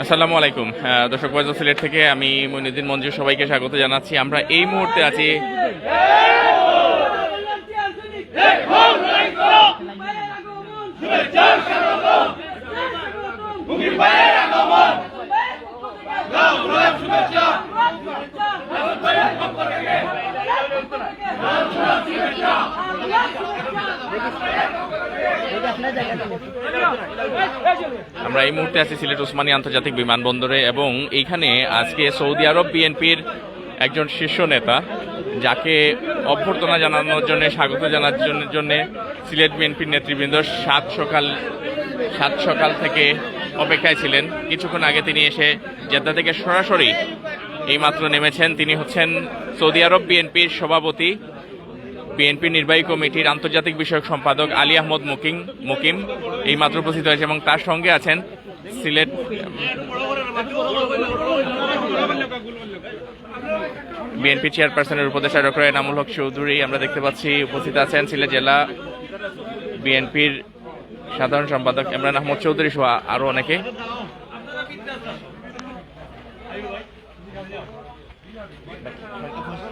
আসসালামু আলাইকুম। দর্শক বয়স সিলেট থেকে আমি মইনুদ্দিন মঞ্জু সবাইকে স্বাগত জানাচ্ছি। আমরা এই মুহূর্তে আছি আমরা এই মুহূর্তে আছি সিলেট ওসমানী আন্তর্জাতিক বিমানবন্দরে এবং এইখানে আজকে সৌদি আরব বিএনপির একজন শীর্ষ নেতা, যাকে অভ্যর্থনা জানানোর জন্য, স্বাগত জানার জন্য জন্য সিলেট বিএনপির নেতৃবৃন্দ সাত সকাল সাত সকাল থেকে অপেক্ষায় ছিলেন। কিছুক্ষণ আগে তিনি এসে জেদ্দা থেকে সরাসরি এইমাত্র নেমেছেন। তিনি হচ্ছেন সৌদি আরব বিএনপির সভাপতি বিএনপি নির্বাহী কমিটির আন্তর্জাতিক বিষয়ক সম্পাদক আলী আহমদ মুকিম মুকিম এই মাত্র উপস্থিত হয়েছে এবং তার সঙ্গে আছেন সিলেট বিএনপি চেয়ারপারসনের উপদেষ্টা ডক্টর এনামুল হক চৌধুরী আমরা দেখতে পাচ্ছি উপস্থিত আছেন সিলেট জেলা বিএনপির সাধারণ সম্পাদক ইমরান আহমদ চৌধুরী সহ আরও অনেকে।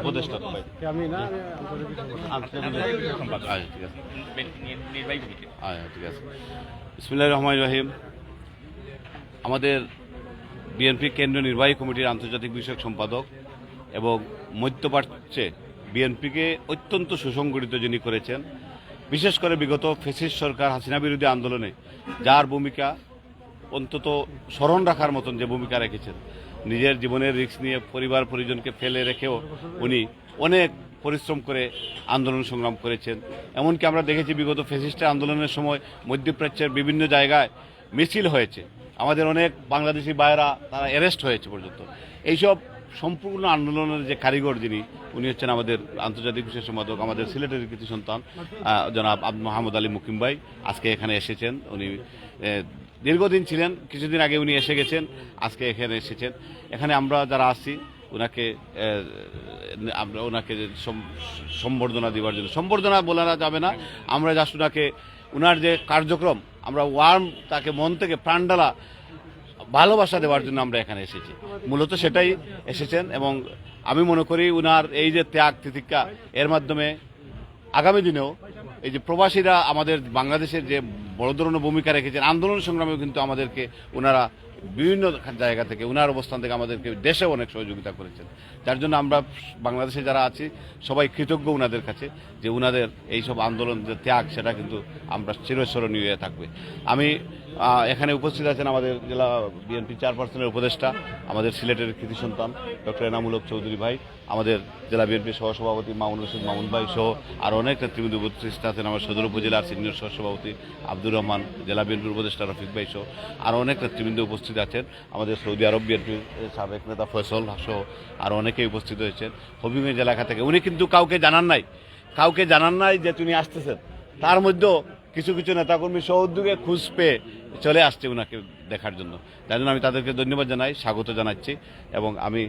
উপদেষ্টা ভাই। আচ্ছা ঠিক আছে। রহমান রহিম। আমাদের বিএনপি কেন্দ্রীয় নির্বাহী কমিটির আন্তর্জাতিক বিষয়ক সম্পাদক এবং মধ্যপ্রাচ্যে বিএনপিকে অত্যন্ত সুসংগঠিত যিনি করেছেন, বিশেষ করে বিগত ফেসিস সরকার হাসিনা বিরোধী আন্দোলনে যার ভূমিকা অন্তত স্মরণ রাখার মতন যে ভূমিকা রেখেছেন। নিজের জীবনের রিস্ক নিয়ে পরিবার পরিজনকে ফেলে রেখেও উনি অনেক পরিশ্রম করে আন্দোলন সংগ্রাম করেছেন। এমনকি আমরা দেখেছি বিগত ফেসিস্টের আন্দোলনের সময় মধ্যপ্রাচ্যের বিভিন্ন জায়গায় মিছিল হয়েছে। আমাদের অনেক বাংলাদেশি বায়রা তারা অ্যারেস্ট হয়েছে পর্যন্ত। এইসব সম্পূর্ণ আন্দোলনের যে কারিগর যিনি, উনি হচ্ছেন আমাদের আন্তর্জাতিক বিশেষ সম্পাদক, আমাদের সিলেটের কৃতি সন্তান জনাব মাহমুদ আলী মুকিম ভাই, আজকে এখানে এসেছেন। উনি দীর্ঘদিন ছিলেন, কিছুদিন আগে উনি এসে গেছেন, আজকে এখানে এসেছেন। এখানে আমরা যারা আসছি ওনাকে আমরা ওনাকে সম- সম্বর্ধনা দেওয়ার জন্য। সম্বর্ধনা বলা যাবে না, আমরা জাস্ট ওনাকে ওনার যে কার্যক্রম, আমরা ওয়ার্ম তাকে মন থেকে প্রাণডালা ভালোবাসা দেওয়ার জন্য আমরা এখানে এসেছি। মূলত সেটাই এসেছেন এবং আমি মনে করি উনার এই যে ত্যাগ তিতিক্ষা, এর মাধ্যমে আগামী দিনেও এই যে প্রবাসীরা আমাদের বাংলাদেশের যে বড় ধরনের ভূমিকা রেখেছেন। আন্দোলন সংগ্রামেও কিন্তু আমাদেরকে ওনারা বিভিন্ন জায়গা থেকে ওনার অবস্থান থেকে আমাদেরকে দেশে অনেক সহযোগিতা করেছেন। যার জন্য আমরা বাংলাদেশে যারা আছি, সবাই কৃতজ্ঞ ওনাদের কাছে যে উনাদের এইসব আন্দোলন, যে ত্যাগ, সেটা কিন্তু আমরা চিরস্মরণীয় হয়ে থাকবে। আমি এখানে উপস্থিত আছেন আমাদের জেলা বিএনপি চেয়ারপারসনের উপদেষ্টা, আমাদের সিলেটের কৃতি সন্তান, ডক্টর এনামুল হক চৌধুরী ভাই, আমাদের জেলা বিএনপির সহসভাপতি মামুন রশিদ মামুন ভাই সহ আর অনেক নেতৃবৃন্দ উপস্থিত আছেন। আমার সদর উপজেলার সিনিয়র সহসভাপতি আব্দুর রহমান, জেলা বিএনপির উপদেষ্টা রফিক ভাই সহ আর অনেক নেতৃবৃন্দ উপস্থিত আছেন। আমাদের সৌদি আরব বিএনপির সাবেক নেতা ফয়সল সহ আর অনেকেই উপস্থিত হয়েছেন। হবিগঞ্জ এলাকা থেকে উনি কিন্তু কাউকে জানান নাই। কাউকে জানান নাই যে তিনি আসতেছেন। তার মধ্যেও কিছু কিছু নেতাকর্মী সহ উদ্যোগে খুঁজ পেয়ে চলে আসছে ওনাকে দেখার জন্য। তাই জন্য আমি তাদেরকে ধন্যবাদ জানাই, স্বাগত জানাচ্ছি এবং আমি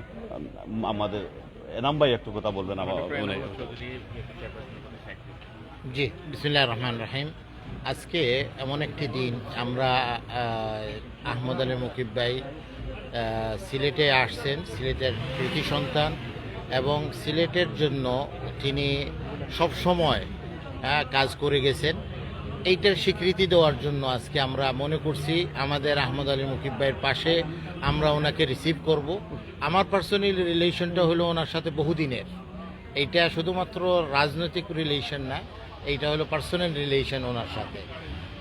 আমাদের এনাম ভাই একটু কথা বলবেন আমার মনে জি বিসমুল্লাহ রহমান রাহিম। আজকে এমন একটি দিন আমরা আহমদ আলী মুকিব ভাই সিলেটে আসছেন সিলেটের কৃতি সন্তান এবং সিলেটের জন্য তিনি সব সময় কাজ করে গেছেন। এইটার স্বীকৃতি দেওয়ার জন্য আজকে আমরা মনে করছি আমাদের আহমদ আলী মুকিব ভাইয়ের পাশে আমরা ওনাকে রিসিভ করব। আমার পার্সোনাল রিলেশনটা হলো ওনার সাথে বহুদিনের। এইটা শুধুমাত্র রাজনৈতিক রিলেশন না, এইটা হলো পার্সোনাল রিলেশন ওনার সাথে।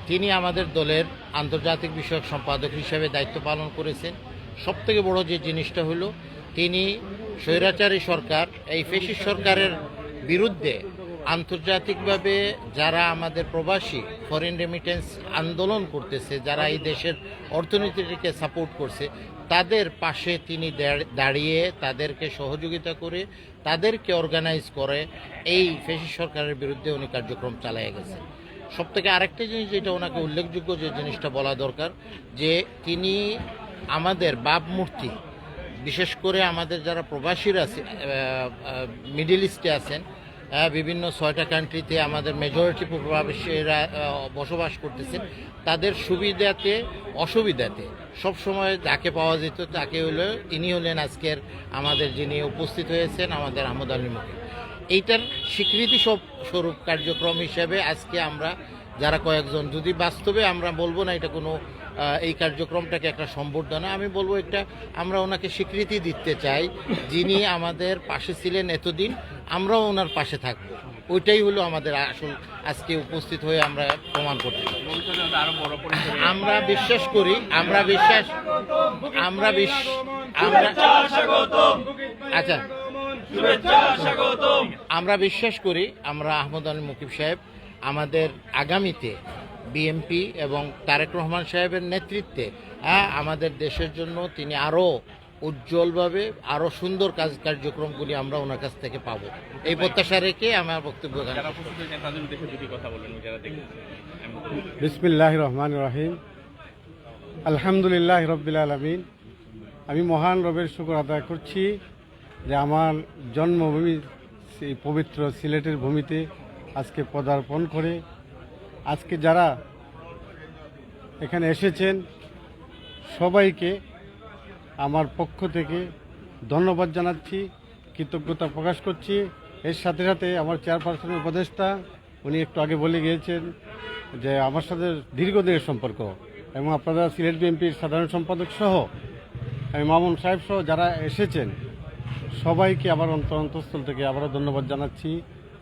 তিনি আমাদের দলের আন্তর্জাতিক বিষয়ক সম্পাদক হিসেবে দায়িত্ব পালন করেছেন। সবথেকে বড় যে জিনিসটা হলো, তিনি স্বৈরাচারী সরকার, এই ফেসিস সরকারের বিরুদ্ধে আন্তর্জাতিকভাবে যারা আমাদের প্রবাসী ফরেন রেমিটেন্স আন্দোলন করতেছে, যারা এই দেশের অর্থনীতিটিকে সাপোর্ট করছে, তাদের পাশে তিনি দাঁড়- দাঁড়িয়ে তাদেরকে সহযোগিতা করে, তাদেরকে অর্গানাইজ করে এই ফেসি সরকারের বিরুদ্ধে উনি কার্যক্রম চালিয়ে গেছে সব থেকে আরেকটা জিনিস যেটা ওনাকে উল্লেখযোগ্য যে জিনিসটা বলা দরকার, যে তিনি আমাদের বাপ মূর্তি, বিশেষ করে আমাদের যারা প্রবাসীরা আছে মিডিল ইস্টে আছেন বিভিন্ন ছয়টা কান্ট্রিতে আমাদের মেজরিটি প্রবাসীরা বসবাস করতেছেন তাদের সুবিধাতে, অসুবিধাতে সব সময় যাকে পাওয়া যেত তাকে হলো ইনি হলেন আজকের আমাদের যিনি উপস্থিত হয়েছেন, আমাদের আহমদ আলী মুখী। এইটার স্বীকৃতি সব স্বরূপ কার্যক্রম হিসেবে আজকে আমরা, যারা কয়েকজন, যদি বাস্তবে আমরা বলব না এটা কোনো এই কার্যক্রমটাকে একটা সম্বর্ধনা। আমি বলব এটা আমরা ওনাকে স্বীকৃতি দিতে চাই। যিনি আমাদের পাশে ছিলেন এতদিন, আমরাও ওনার পাশে থাকব। ওইটাই হলো আমাদের আসল, আজকে উপস্থিত হয়ে আমরা প্রমাণ করতে আমরা বিশ্বাস করি, আমরা বিশ্বাস, আমরা আমরা আচ্ছা আমরা বিশ্বাস করি, আমরা আহমদ আলী মুকিব সাহেব, আমাদের আগামীতে বিএমপি এবং তারেক রহমান সাহেবের নেতৃত্বে হ্যাঁ আমাদের দেশের জন্য তিনি আরও উজ্জ্বলভাবে আরও সুন্দর কাজ কার্যক্রমগুলি আমরা ওনার কাছ থেকে পাবো। এই প্রত্যাশা রেখে আমার বক্তব্য বিসমিল্লাহ রহমান রহিম। আলহামদুলিল্লাহ রব্বিল আলমিন। আমি মহান রবের শুকর আদায় করছি যে আমার জন্মভূমি সেই পবিত্র সিলেটের ভূমিতে আজকে পদার্পণ করে আজকে যারা এখানে এসেছেন, সবাইকে আমার পক্ষ থেকে ধন্যবাদ জানাচ্ছি, কৃতজ্ঞতা প্রকাশ করছি। এর সাথে সাথে আমার চেয়ারপারসনের উপদেষ্টা, উনি একটু আগে বলে গিয়েছেন যে আমার সাথে দীর্ঘদিনের সম্পর্ক এবং আপনারা সিলেট বিএনপির সাধারণ সম্পাদক সহ, আমি মামুন সাহেব সহ যারা এসেছেন, সবাইকে আবার অন্তর অন্তঃস্থল থেকে আবারও ধন্যবাদ জানাচ্ছি।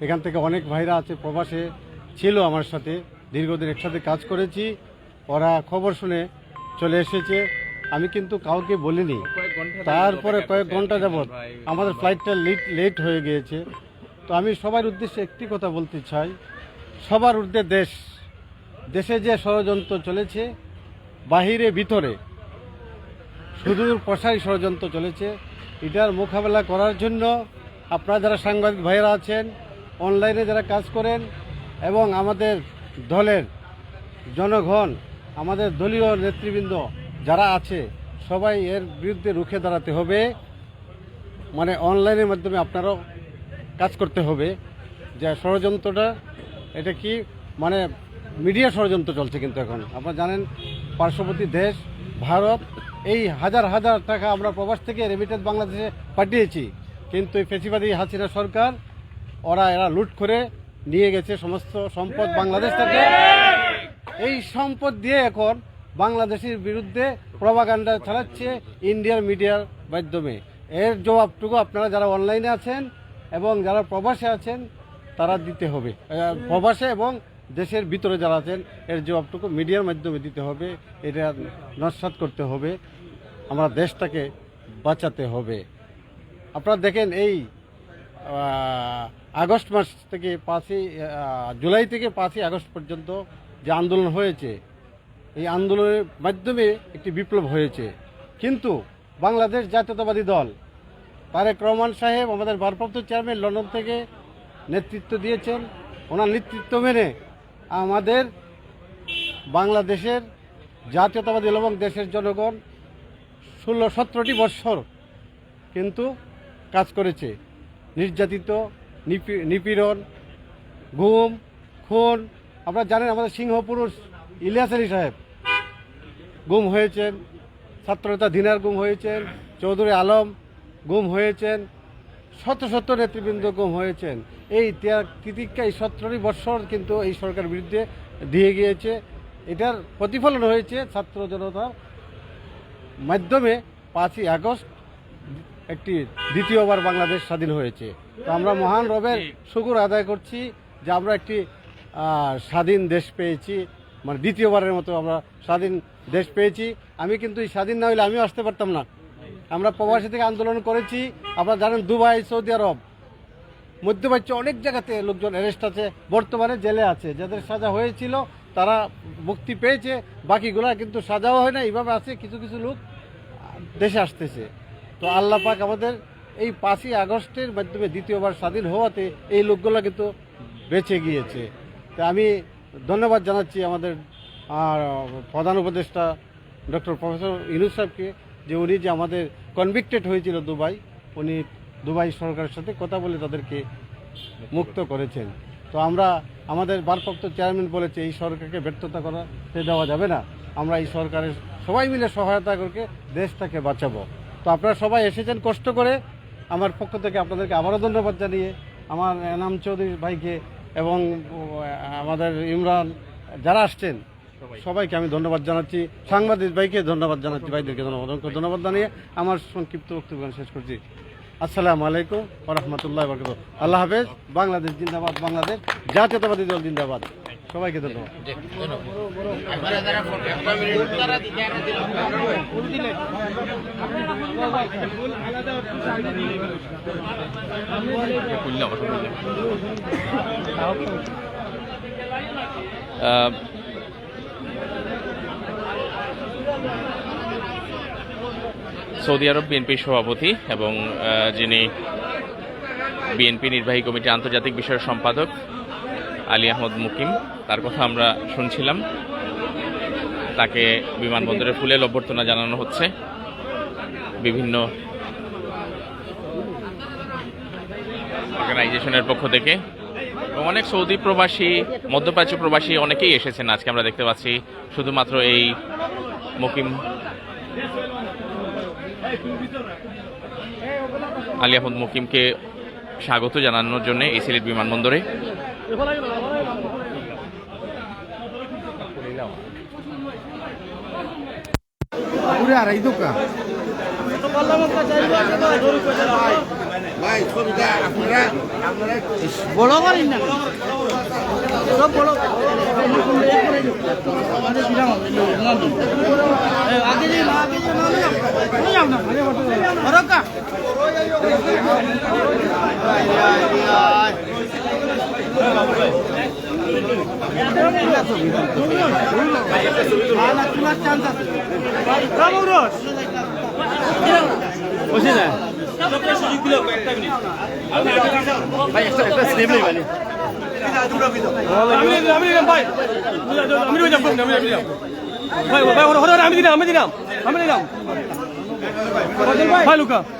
এখান থেকে অনেক ভাইরা আছে প্রবাসে ছিল আমার সাথে। দীর্ঘদিন একসাথে কাজ করেছি। ওরা খবর শুনে চলে এসেছে। আমি কিন্তু কাউকে বলিনি। তারপরে কয়েক ঘণ্টা যাবৎ আমাদের ফ্লাইটটা লেট লেট হয়ে গিয়েছে। তো আমি সবার উদ্দেশ্যে একটি কথা বলতে চাই। সবার ঊর্ধ্বে দেশ। দেশে যে ষড়যন্ত্র চলেছে, বাহিরে, ভিতরে, সুদূর প্রসারী ষড়যন্ত্র চলেছে। এটার মোকাবেলা করার জন্য আপনারা যারা সাংবাদিক ভাইয়েরা আছেন অনলাইনে যারা কাজ করেন এবং আমাদের দলের জনগণ, আমাদের দলীয় নেতৃবৃন্দ যারা আছে, সবাই এর বিরুদ্ধে রুখে দাঁড়াতে হবে। মানে অনলাইনের মাধ্যমে আপনারাও কাজ করতে হবে। যে ষড়যন্ত্রটা, এটা কি? মানে মিডিয়া ষড়যন্ত্র চলছে কিন্তু এখন। আপনারা জানেন, পার্শ্ববর্তী দেশ, ভারত, এই হাজার হাজার টাকা আমরা প্রবাস থেকে রেমিটেন্স বাংলাদেশে পাঠিয়েছি। কিন্তু এই ফেসিবাদী হাসিনা সরকার, ওরা এরা লুট করে নিয়ে গেছে সমস্ত সম্পদ বাংলাদেশ থেকে। এই সম্পদ দিয়ে এখন বাংলাদেশের বিরুদ্ধে প্রভাকাণ্ডা চালাচ্ছে ইন্ডিয়ার মিডিয়ার মাধ্যমে। এর জবাবটুকু আপনারা যারা অনলাইনে আছেন এবং যারা প্রবাসে আছেন, তারা দিতে হবে। প্রবাসে এবং দেশের ভিতরে যারা আছেন, এর জবাবটুকু মিডিয়ার মাধ্যমে দিতে হবে। এটা নস্বাত করতে হবে। আমরা দেশটাকে বাঁচাতে হবে। আপনারা দেখেন এই আগস্ট মাস থেকে পাঁচই জুলাই থেকে পাঁচই আগস্ট পর্যন্ত যে আন্দোলন হয়েছে, এই আন্দোলনের মাধ্যমে একটি বিপ্লব হয়েছে। কিন্তু বাংলাদেশ জাতীয়তাবাদী দল, তারেক রহমান সাহেব, আমাদের ভারপ্রাপ্ত চেয়ারম্যান লন্ডন থেকে নেতৃত্ব দিয়েছেন। ওনার নেতৃত্ব মেনে আমাদের বাংলাদেশের জাতীয়তাবাদী এবং দেশের জনগণ ষোলো সতেরোটি বৎসর কিন্তু কাজ করেছে। নির্যাতিত নিপীড়ন গুম খুন, আপনারা জানেন আমাদের সিংহপুরুষ ইলিয়াস আলী সাহেব গুম হয়েছেন, ছাত্রনেতা দিনার গুম হয়েছেন, চৌধুরী আলম গুম হয়েছেন, শত শত নেতৃবৃন্দ গুম হয়েছেন। এই তিতিক্ষা এই সতেরোটি বৎসর কিন্তু এই সরকার বিরুদ্ধে দিয়ে গিয়েছে। এটার প্রতিফলন হয়েছে ছাত্র জনতার মাধ্যমে পাঁচই আগস্ট একটি দ্বিতীয়বার বাংলাদেশ স্বাধীন হয়েছে। তো আমরা মহান রবের শুকুর আদায় করছি যে আমরা একটি স্বাধীন দেশ পেয়েছি। মানে দ্বিতীয়বারের মতো আমরা স্বাধীন দেশ পেয়েছি। আমি কিন্তু এই স্বাধীন না হলে আমিও আসতে পারতাম না। আমরা প্রবাসী থেকে আন্দোলন করেছি। আপনারা জানেন দুবাই সৌদি আরব। মধ্যপ্রাচ্য অনেক জায়গাতে লোকজন অ্যারেস্ট আছে। বর্তমানে জেলে আছে। যাদের সাজা হয়েছিল তারা মুক্তি পেয়েছে। বাকিগুলা কিন্তু সাজাও হয় না। এইভাবে আছে। কিছু কিছু লোক দেশে আসতেছে। তো আল্লাহ পাক আমাদের এই পাঁচই আগস্টের মাধ্যমে দ্বিতীয়বার স্বাধীন হওয়াতে এই লোকগুলো কিন্তু বেঁচে গিয়েছে। তো আমি ধন্যবাদ জানাচ্ছি আমাদের প্রধান উপদেষ্টা ডক্টর প্রফেসর ইনুস সাহেবকে যে উনি যে আমাদের কনভিক্টেড হয়েছিল দুবাই, উনি দুবাই সরকারের সাথে কথা বলে তাদেরকে মুক্ত করেছেন। তো আমরা, আমাদের ভারপ্রাপ্ত চেয়ারম্যান বলেছে, এই সরকারকে ব্যর্থতা করা, সে দেওয়া যাবে না। আমরা এই সরকারের সবাই মিলে সহায়তা করে দেশটাকে বাঁচাবো। তো আপনারা সবাই এসেছেন কষ্ট করে। আমার পক্ষ থেকে আপনাদেরকে আবারও ধন্যবাদ জানিয়ে আমার এনাম চৌধুরী ভাইকে এবং আমাদের ইমরান যারা আসছেন সবাইকে। আমি ধন্যবাদ জানাচ্ছি। সাংবাদিক ভাইকে ধন্যবাদ জানাচ্ছি ভাইদেরকে ধন্যবাদ ধন্যবাদ জানিয়ে আমার সংক্ষিপ্ত বক্তব্য শেষ করছি। আসসালামু আলাইকুম রহমতুল্লাহ বরকত আল্লাহ হাফেজ। বাংলাদেশ জিন্দাবাদ বাংলাদেশ। জাতীয়তাবাদী দল জিন্দাবাদ। সবাইকে ধন্যবাদ। সৌদি আরব বিএনপির সভাপতি এবং যিনি বিএনপি নির্বাহী কমিটির আন্তর্জাতিক বিষয়ের সম্পাদক আলী আহমদ মুকিম। তার কথা আমরা শুনছিলাম। তাকে বিমানবন্দরে ফুলেল অভ্যর্থনা জানানো হচ্ছে। বিভিন্ন অর্গানাইজেশনের পক্ষ থেকে। এবং অনেক সৌদি প্রবাসী, মধ্যপ্রাচ্য প্রবাসী অনেকেই এসেছেন আজকে। আমরা দেখতে পাচ্ছি শুধুমাত্র এই মুকিম আলী আহমদ মুকিমকে স্বাগত জানানোর জন্য এই সিলেট বিমানবন্দরে। বড় করেন না সব বড় আমাদের আগে যে না আগে যে না না যাও না বসে যায় আমি দিলাম আমি দিলাম আমি দিলাম ভাই লুকা আপনারা ওরকম অনঙ্গ আপনি ভাই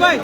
ভাই।